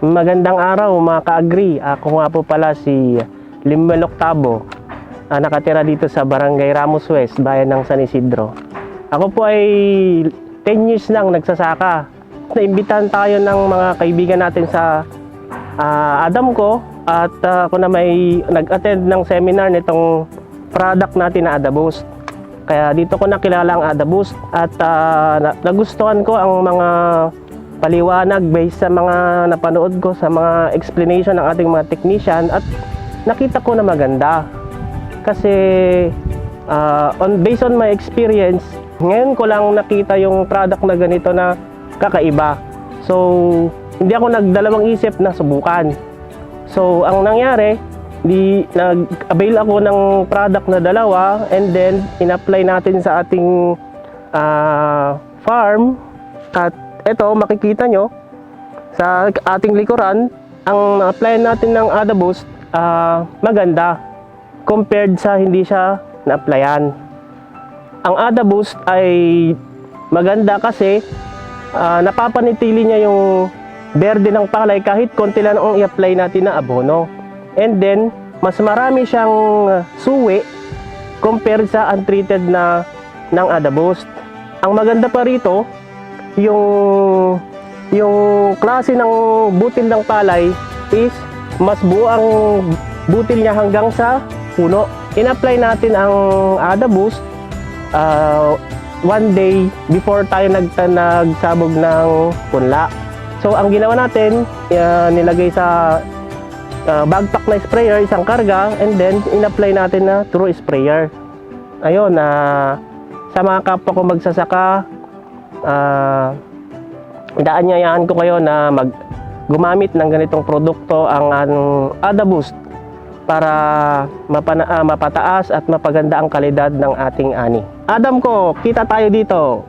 Magandang araw mga ka-agree. Ako nga po pala si Limuel Octavo. ah, nakatira dito sa Barangay Ramos West, bayan ng San Isidro. Ako po ay 10 years lang nagsasaka. Naimbitahan tayo ng mga kaibigan natin sa ah, Adam ko at ah, ako na may nag-attend ng seminar nitong product natin na Adaboost. Kaya dito ko nakilala ang Adaboost at ah, na- nagustuhan ko ang mga paliwanag based sa mga napanood ko sa mga explanation ng ating mga technician at nakita ko na maganda. Kasi ah, on based on my experience, ngayon ko lang nakita yung product na ganito na kakaiba. So, hindi ako nagdalawang isip na subukan. So, ang nangyari, di nag-avail ako ng product na dalawa and then in-apply natin sa ating ah, farm at ito makikita nyo sa ating likuran ang apply natin ng Adaboost ah, maganda compared sa hindi siya na-applyan ang Adaboost ay maganda kasi ah, napapanitili niya yung berde ng palay kahit konti lang ang i-apply natin na abono. And then, mas marami siyang suwi compared sa untreated na ng Adaboost. Ang maganda pa rito, yung yung klase ng butil ng palay is mas buo ang butil niya hanggang sa puno. In-apply natin ang Adaboost uh, one day before tayo nag nagsabog ng punla. So ang ginawa natin, uh, nilagay sa uh, backpack na sprayer, isang karga, and then in-apply natin na true sprayer. Ayun, na sa mga kapwa ko magsasaka, uh, daanyayaan ko kayo na mag gumamit ng ganitong produkto ang anong Adaboost para mapana, ah, mapataas at mapaganda ang kalidad ng ating ani. Adam ko, kita tayo dito.